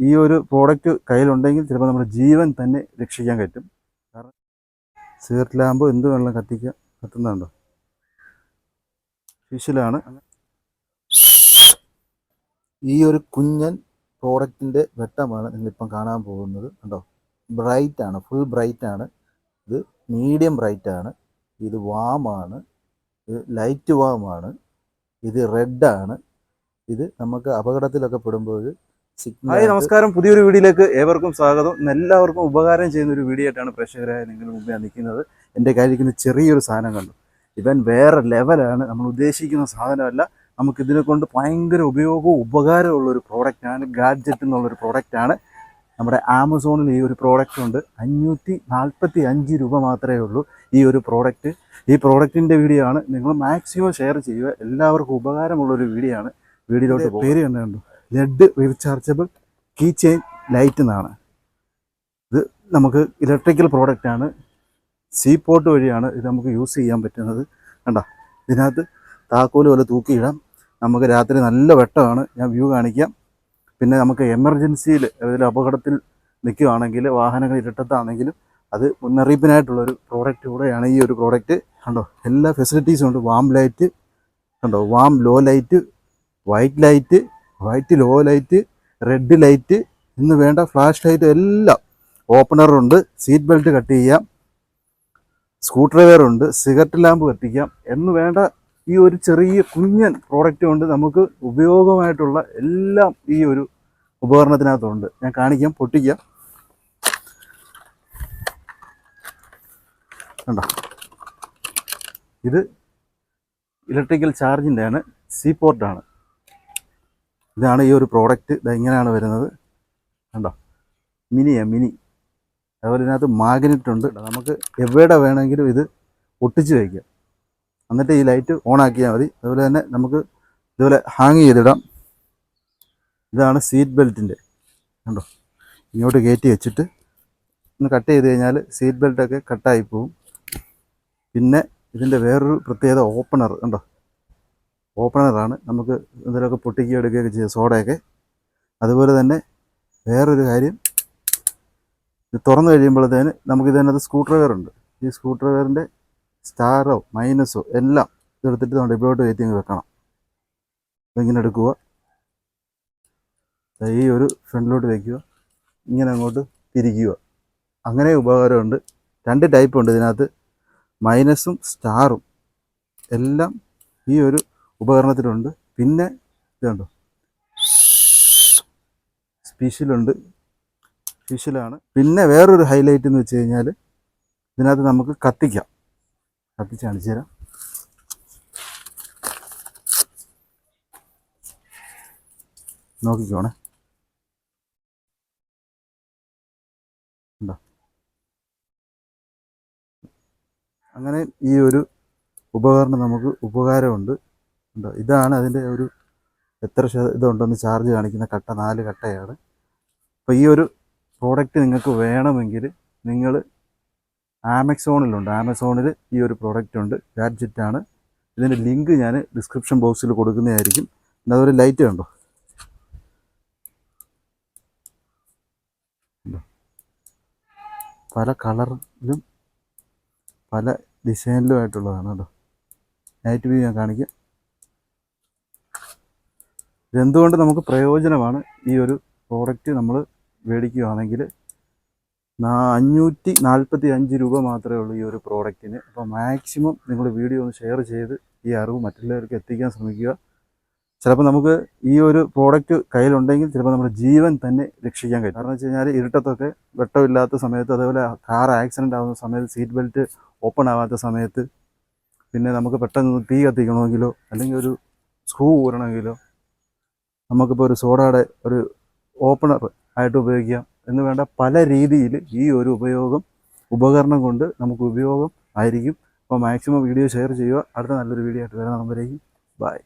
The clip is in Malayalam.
ഈ ഒരു പ്രോഡക്റ്റ് കയ്യിലുണ്ടെങ്കിൽ ചിലപ്പോൾ നമ്മുടെ ജീവൻ തന്നെ രക്ഷിക്കാൻ പറ്റും. കാരണം സിഗരറ്റ് ലാമ്പ് എന്ത് വെള്ളം കത്തിക്കുക കത്തുന്നുണ്ടോ? ഫിഷിലാണ്. ഈ ഒരു കുഞ്ഞൻ പ്രോഡക്റ്റിന്റെ വെട്ടമാണ് നിങ്ങളിപ്പം കാണാൻ പോകുന്നത്. കണ്ടോ? ബ്രൈറ്റ് ആണ് ഫുൾ ബ്രൈറ്റ് ആണ്. ഇത് മീഡിയം ബ്രൈറ്റ് ആണ്. ഇത് വാമാണ് ഇത് ലൈറ്റ് വാമാണ് ഇത് റെഡ് ആണ്. ഇത് നമുക്ക് അപകടത്തിലൊക്കെ പെടുമ്പോൾ ഹായ് നമസ്കാരം. പുതിയൊരു വീഡിയോയിലേക്ക് ഏവർക്കും സ്വാഗതം. എല്ലാവർക്കും ഉപകാരം ചെയ്യുന്ന ഒരു വീഡിയോ ആയിട്ടാണ് പ്രേക്ഷകരായ നിങ്ങളുടെ മുമ്പേ നിൽക്കുന്നത്. എന്റെ കയ്യിലിരിക്കുന്ന ചെറിയൊരു സാധനം കണ്ടു. ഇവൻ വേറെ ലെവലാണ് നമ്മൾ ഉദ്ദേശിക്കുന്ന സാധനമല്ല. നമുക്ക് ഇതിനെ കൊണ്ട് ഭയങ്കര ഉപയോഗവും ഉപകാരമുള്ള ഒരു പ്രോഡക്റ്റാണ് ഗാഡ്ജറ്റ് എന്നുള്ളൊരു പ്രോഡക്റ്റാണ് നമ്മുടെ ആമസോണിൽ ഈ ഒരു പ്രോഡക്റ്റ് ഉണ്ട്. അഞ്ഞൂറ്റി നാൽപ്പത്തി അഞ്ച് രൂപ മാത്രമേ ഉള്ളൂ ഈ ഒരു പ്രോഡക്റ്റ് ഈ പ്രോഡക്റ്റിന്റെ വീഡിയോ ആണ്. നിങ്ങൾ മാക്സിമം ഷെയർ ചെയ്യുക. എല്ലാവർക്കും ഉപകാരമുള്ളൊരു വീഡിയോ ആണ്. വീഡിയോയിലോട്ട് പേര് കണ്ടു. LED rechargeable key chain light എന്നാണ് ഇത് നമുക്ക് ഇലക്ട്രിക്കൽ പ്രോഡക്റ്റാണ്. സീ പോർട്ട് വഴിയാണ് ഇത് നമുക്ക് യൂസ് ചെയ്യാൻ പറ്റുന്നത്. കണ്ട? ഇതിനകത്ത് താക്കോൽ പോലെ തൂക്കിയിടാം. നമുക്ക് രാത്രി നല്ല വെട്ടമാണ്. ഞാൻ വ്യൂ കാണിക്കാം. പിന്നെ നമുക്ക് എമർജൻസിയിൽ ഏതെങ്കിലും അപകടത്തിൽ നിൽക്കുകയാണെങ്കിൽ വാഹനങ്ങൾ ഇരട്ടത്താണെങ്കിലും അത് മുന്നറിയിപ്പിനായിട്ടുള്ളൊരു പ്രോഡക്റ്റ് കൂടെയാണ് ഈ ഒരു പ്രോഡക്റ്റ്. കണ്ടോ? എല്ലാ ഫെസിലിറ്റീസും ഉണ്ട്. വാം ലൈറ്റ് കണ്ടോ? Warm low light white light white low light red light ഇന്ന് വേണ്ട ഫ്ലാഷ് ലൈറ്റ് എല്ലാം ഓപ്പണറുണ്ട് സീറ്റ് ബെൽറ്റ് കട്ട് ചെയ്യാം. ഡ്രൈവർ ഉണ്ട്. സിഗരറ്റ് ലാമ്പ് കത്തിക്കാം എന്ന് വേണ്ട ഈ ഒരു ചെറിയ കുഞ്ഞൻ പ്രോഡക്റ്റ് കൊണ്ട് നമുക്ക് ഉപയോഗമായിട്ടുള്ള എല്ലാം ഈ ഒരു ഉപകരണത്തിനകത്തുണ്ട്. ഞാൻ കാണിക്കാം പൊട്ടിക്കാം. കണ്ടോ? ഇത് ഇലക്ട്രിക്കൽ ചാർജിന്റെ ആണ് സീ പോർട്ടാണ് ഇതാണ് ഈ ഒരു പ്രോഡക്റ്റ് ഇത് ഇങ്ങനെയാണ് വരുന്നത്. കണ്ടോ? മിനിയാണ് മിനി. അതുപോലെ ഇതിനകത്ത് മാഗ്നറ്റ് ഉണ്ട് നമുക്ക് എവിടെ വേണമെങ്കിലും ഇത് ഒട്ടിച്ച് വയ്ക്കാം എന്നിട്ട് ഈ ലൈറ്റ് ഓൺ ആക്കിയാൽ മതി. അതുപോലെ തന്നെ നമുക്ക് ഇതുപോലെ ഹാങ് ചെയ്തിടാം. ഇതാണ് സീറ്റ് ബെൽറ്റിന്റെ കണ്ടോ? ഇങ്ങോട്ട് കയറ്റി വെച്ചിട്ട് ഒന്ന് കട്ട് ചെയ്ത് കഴിഞ്ഞാൽ സീറ്റ് ബെൽറ്റൊക്കെ കട്ടായി പോവും. പിന്നെ ഇതിന്റെ വേറൊരു പ്രത്യേകത ഓപ്പണർ കണ്ടോ? ഓപ്പണറാണ്. നമുക്ക് എന്തെങ്കിലുമൊക്കെ പൊട്ടിക്കുകയോ എടുക്കുകയൊക്കെ ചെയ്യും. സോഡയൊക്കെ. അതുപോലെ തന്നെ വേറൊരു കാര്യം. ഇത് തുറന്നു കഴിയുമ്പോഴത്തേന് നമുക്ക് ഇതിനകത്ത് സ്ക്രൂ ഡ്രൈവർ ഉണ്ട്. ഈ സ്ക്രൂ ഡ്രൈവറിന്റെ സ്റ്റാറോ മൈനസോ എല്ലാം ഇതെടുത്തിട്ട് നമ്മൾ ഇവിടോട്ട് കയറ്റി വെക്കണം. ഇങ്ങനെ എടുക്കുക. ഈ ഒരു ഫ്രണ്ടിലോട്ട് വയ്ക്കുക ഇങ്ങനെ അങ്ങോട്ട് തിരിക്കുക. അങ്ങനെ ഉപകാരമുണ്ട്. രണ്ട് ടൈപ്പ് ഉണ്ട് ഇതിനകത്ത്. മൈനസും സ്റ്റാറും എല്ലാം ഈ ഒരു ഉപകരണത്തിലുണ്ട്. പിന്നെ ഇതുണ്ടോ സ്പീഷ്യലുണ്ട് സ്പീഷ്യലാണ് പിന്നെ വേറൊരു ഹൈലൈറ്റ് എന്ന് വെച്ച് കഴിഞ്ഞാൽ ഇതിനകത്ത് നമുക്ക് കത്തിക്കാം. കത്തിച്ച് കാണിച്ചു തരാം. നോക്കിക്കോണേ. അങ്ങനെ ഈ ഒരു ഉപകരണം നമുക്ക് ഉപകാരമുണ്ട്. ഉണ്ടോ? ഇതാണ് അതിന്റെ ഒരു എത്ര ഇതുണ്ടെന്ന് ചാർജ് കാണിക്കുന്ന കട്ട നാല് കട്ടയാണ്. അപ്പോൾ ഈ ഒരു പ്രോഡക്റ്റ് നിങ്ങൾക്ക് വേണമെങ്കിൽ നിങ്ങൾ ആമസോണിലുണ്ട്. ആമസോണിൽ ഈ ഒരു പ്രോഡക്റ്റ് ഉണ്ട്. ഗാഡ്ജറ്റ് ആണ്. ഇതിന്റെ ലിങ്ക് ഞാൻ ഡിസ്ക്രിപ്ഷൻ ബോക്സിൽ കൊടുക്കുന്നതായിരിക്കും. പിന്നെ അതൊരു ലൈറ്റ് കണ്ടോ? പല കളറിലും പല ഡിസൈനിലും ആയിട്ടുള്ളതാണ് കേട്ടോ. നൈറ്റ് വ്യൂ ഞാൻ കാണിക്കാം. ഇതെന്തുകൊണ്ട് നമുക്ക് പ്രയോജനമാണ് ഈ ഒരു പ്രോഡക്റ്റ് നമ്മൾ മേടിക്കുകയാണെങ്കിൽ അഞ്ഞൂറ്റി നാൽപ്പത്തി അഞ്ച് രൂപ മാത്രമേ ഉള്ളൂ ഈ ഒരു പ്രോഡക്റ്റിന് അപ്പോൾ മാക്സിമം നിങ്ങൾ വീഡിയോ ഒന്ന് ഷെയർ ചെയ്ത് ഈ അറിവ് മറ്റുള്ളവർക്ക് എത്തിക്കാൻ ശ്രമിക്കുക. ചിലപ്പോൾ നമുക്ക് ഈ ഒരു പ്രോഡക്റ്റ് കയ്യിലുണ്ടെങ്കിൽ ചിലപ്പോൾ നമ്മുടെ ജീവൻ തന്നെ രക്ഷിക്കാൻ കഴിയും. കാരണം വെച്ച് കഴിഞ്ഞാൽ ഇരുട്ടത്തൊക്കെ വെട്ടമില്ലാത്ത സമയത്ത് അതേപോലെ കാർ ആക്സിഡന്റ് ആവുന്ന സമയത്ത് സീറ്റ് ബെൽറ്റ് ഓപ്പൺ ആവാത്ത സമയത്ത് പിന്നെ നമുക്ക് പെട്ടെന്ന് തീ കത്തിക്കണമെങ്കിലോ അല്ലെങ്കിൽ ഒരു സ്ക്രൂ ഊരണമെങ്കിലോ നമുക്കിപ്പോൾ ഒരു സോഡയുടെ ഒരു ഓപ്പണർ ആയിട്ട് ഉപയോഗിക്കാം എന്ന് വേണ്ട പല രീതിയിൽ ഈ ഒരു ഉപയോഗം ഉപകരണം കൊണ്ട് നമുക്ക് ഉപയോഗം ആയിരിക്കും. അപ്പോൾ മാക്സിമം വീഡിയോ ഷെയർ ചെയ്യുക. അടുത്ത നല്ലൊരു വീഡിയോ ആയിട്ട് വരാൻ നമ്പരേക്കും ബൈ